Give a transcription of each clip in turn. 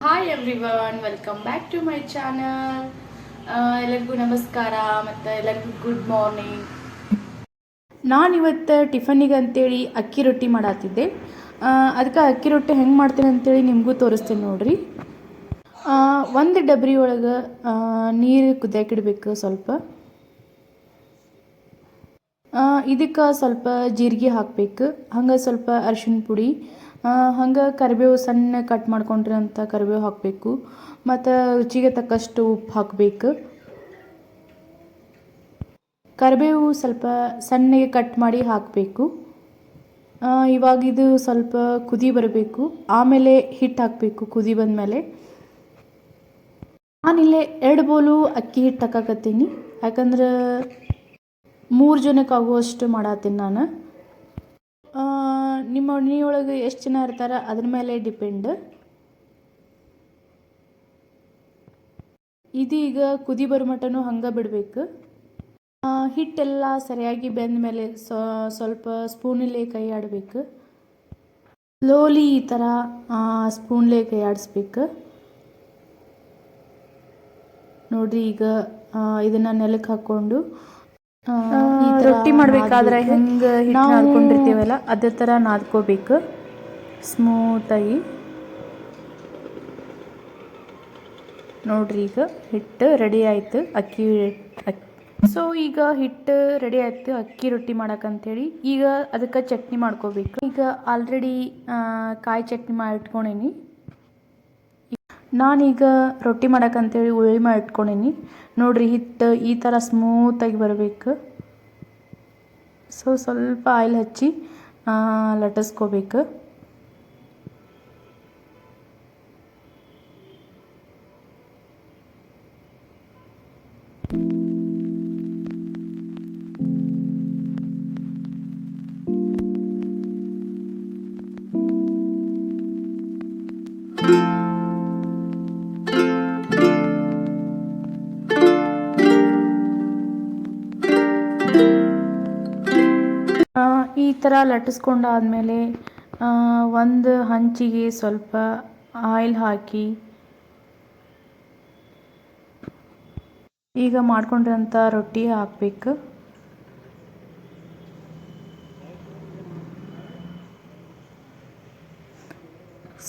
Hi everyone welcome back to my channel ಎಲ್ಲರಿಗೂ ನಮಸ್ಕಾರ ಮತ್ತು ಎಲ್ಲರಿಗೂ ಗುಡ್ ಮಾರ್ನಿಂಗ್ ನಾನಿವತ್ತು ಟಿಫನಿಗೆ ಅಂತೇಳಿ ಅಕ್ಕಿ ರೊಟ್ಟಿ ಮಾಡತ್ತಿದ್ದೆ ಅದಕ್ಕೆ ಅಕ್ಕಿ ರೊಟ್ಟಿ ಹೆಂಗೆ ಮಾಡ್ತೇನೆ ಅಂತೇಳಿ ನಿಮಗೂ ತೋರಿಸ್ತೀನಿ ನೋಡಿರಿ. ಒಂದು ಡಬ್ರಿ ಒಳಗೆ ನೀರು ಕುದಿಯಾಕಿಡ್ಬೇಕು ಸ್ವಲ್ಪ. ಇದಕ್ಕೆ ಸ್ವಲ್ಪ ಜೀರಿಗೆ ಹಾಕಬೇಕು. ಹಂಗೆ ಸ್ವಲ್ಪ ಅರಿಶಿಣ ಪುಡಿ ಹಂಗೆ ಕರಿಬೇವು ಸಣ್ಣ ಕಟ್ ಮಾಡ್ಕೊಂಡಿರೋಂಥ ಕರಿಬೇವು ಹಾಕಬೇಕು. ಮತ್ತು ರುಚಿಗೆ ತಕ್ಕಷ್ಟು ಉಪ್ಪು ಹಾಕಬೇಕು. ಕರಿಬೇವು ಸ್ವಲ್ಪ ಸಣ್ಣಗೆ ಕಟ್ ಮಾಡಿ ಹಾಕಬೇಕು. ಇವಾಗ ಇದು ಸ್ವಲ್ಪ ಕುದಿ ಬರಬೇಕು. ಆಮೇಲೆ ಹಿಟ್ಟು ಹಾಕಬೇಕು ಕುದಿ ಬಂದಮೇಲೆ. ನಾನಿಲ್ಲೇ ಎರಡು ಬೋಲು ಅಕ್ಕಿ ಹಿಟ್ಟು ಹಾಕಾಕತ್ತೀನಿ. ಯಾಕಂದ್ರೆ ಮೂರು ಜನಕ್ಕೆ ಆಗುವಷ್ಟು ಮಾಡತ್ತೀನಿ ನಾನು. ನಿಮ್ಮ ಮನೆಯೊಳಗೆ ಎಷ್ಟು ಜನ ಇರ್ತಾರೆ? ಅದ್ರ ಮೇಲೆ ಡಿಪೆಂಡ್ ಇದೀಗ ಕುದಿ ಬರೋ ಮಟನೂ ಹಂಗೆ ಬಿಡಬೇಕು. ಹಿಟ್ಟೆಲ್ಲ ಸರಿಯಾಗಿ ಬೆಂದ ಮೇಲೆ ಸ್ವಲ್ಪ ಸ್ಪೂನಲ್ಲಿ ಕೈ ಆಡಬೇಕು. ಸ್ಲೋಲಿ ಈ ಥರ ಸ್ಪೂನ್ಲೇ ಕೈ ಆಡಿಸ್ಬೇಕು. ನೋಡಿರಿ ಈಗ ಇದನ್ನು ನೆಲಕ್ಕೆ ಹಾಕ್ಕೊಂಡು ರೊಟ್ಟಿ ಮಾಡಬೇಕಾದ್ರೆ ಹೆಂಗ ಹೆಂಗ್ ಹಿಟ್ ನಾವು ನಾದ್ಕೊಂಡಿರ್ತೀವಲ್ಲ ಅದೇ ತರ ನಾದ್ಕೋಬೇಕು. ಸ್ಮೂತಾಗಿ ನೋಡ್ರಿ ಈಗ ಹಿಟ್ಟು ರೆಡಿ ಆಯ್ತು. ಅಕ್ಕಿ ಅಕ್ಕಿ ಸೊ ಈಗ ಹಿಟ್ಟು ರೆಡಿ ಆಯ್ತು. ಅಕ್ಕಿ ರೊಟ್ಟಿ ಮಾಡಕ್ಕಂತೇಳಿ ಈಗ ಅದಕ್ಕೆ ಚಟ್ನಿ ಮಾಡ್ಕೋಬೇಕು. ಈಗ ಆಲ್ರೆಡಿ ಕಾಯಿ ಚಟ್ನಿ ಮಾಡಿಟ್ಕೊಂಡೀನಿ. ನಾನೀಗ ರೊಟ್ಟಿ ಮಾಡಕ್ಕಂಥೇಳಿ ಮಾಡಿ ಇಟ್ಕೊಂಡೀನಿ ನೋಡಿರಿ, ಹಿಟ್ಟು ಈ ಥರ ಸ್ಮೂತಾಗಿ ಬರಬೇಕು. ಸೊ ಸ್ವಲ್ಪ ಆಯಿಲ್ ಹಚ್ಚಿ ಲಟ್ಟಿಸ್ಕೋಬೇಕು. ಈ ಥರ ಲಟ್ಟಿಸ್ಕೊಂಡಾದ್ಮೇಲೆ ಒಂದು ಹಂಚಿಗೆ ಸ್ವಲ್ಪ ಆಯಿಲ್ ಹಾಕಿ, ಈಗ ಮಾಡ್ಕೊಂಡಿರೋಂಥ ರೊಟ್ಟಿ ಹಾಕಬೇಕು.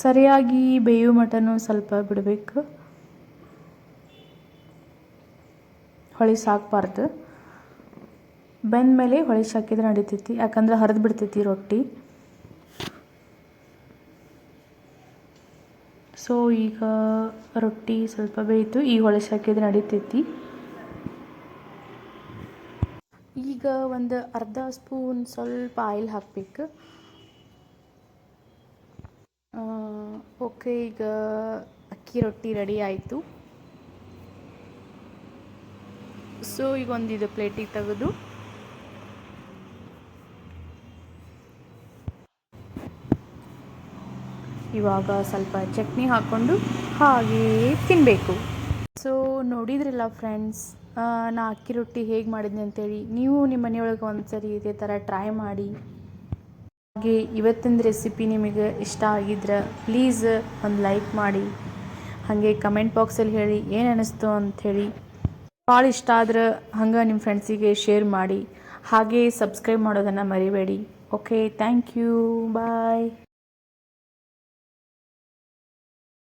ಸರಿಯಾಗಿ ಬೇವು ಮಟನು ಸ್ವಲ್ಪ ಬಿಡಬೇಕು. ಹೊಳಿ ಸಾಕಬಾರ್ದು. ಬೆಂದ ಮೇಲೆ ಹೊಳಿಸಿ ಹಾಕಿದ್ರೆ ನಡಿತೈತಿ, ಯಾಕಂದ್ರೆ ಹರಿದು ಬಿಡ್ತೈತಿ ರೊಟ್ಟಿ. ಸೊ ಈಗ ರೊಟ್ಟಿ ಸ್ವಲ್ಪ ಬೇಯಿತು ಈಗ ಹೊಳಿಸಿ ಹಾಕಿದ್ರೆ ನಡಿತೈತಿ. ಈಗ ಒಂದು ಅರ್ಧ ಸ್ಪೂನ್ ಸ್ವಲ್ಪ ಆಯಿಲ್ ಹಾಕಬೇಕು. ಓಕೆ ಈಗ ಅಕ್ಕಿ ರೊಟ್ಟಿ ರೆಡಿ ಆಯಿತು. ಸೊ ಈಗ ಒಂದು ಇದು ಪ್ಲೇಟಿಗೆ ತೆಗೆದು ಇವಾಗ ಸ್ವಲ್ಪ ಚಟ್ನಿ ಹಾಕ್ಕೊಂಡು ಹಾಗೇ ತಿನ್ನಬೇಕು ಸೊ ನೋಡಿದ್ರಲ್ಲ ಫ್ರೆಂಡ್ಸ್ ನಾ ಅಕ್ಕಿ ರೊಟ್ಟಿ ಹೇಗೆ ಮಾಡಿದ್ನಿ ಅಂತೇಳಿ. ನೀವು ನಿಮ್ಮ ಮನೆಯೊಳಗೆ ಒಂದ್ಸರಿ ಇದೇ ಥರ ಟ್ರೈ ಮಾಡಿ. ಹಾಗೆ ಇವತ್ತಿನ ರೆಸಿಪಿ ನಿಮಗೆ ಇಷ್ಟ ಆಗಿದ್ರೆ ಪ್ಲೀಸ್ ಒಂದು ಲೈಕ್ ಮಾಡಿ. ಹಾಗೆ ಕಮೆಂಟ್ ಬಾಕ್ಸಲ್ಲಿ ಹೇಳಿ ಏನು ಅನ್ನಿಸ್ತು ಅಂಥೇಳಿ. ಭಾಳ ಇಷ್ಟ ಆದ್ರೆ ಹಂಗೆ ನಿಮ್ಮ ಫ್ರೆಂಡ್ಸಿಗೆ ಶೇರ್ ಮಾಡಿ. ಹಾಗೆ ಸಬ್ಸ್ಕ್ರೈಬ್ ಮಾಡೋದನ್ನು ಮರಿಬೇಡಿ. Okay thank you bye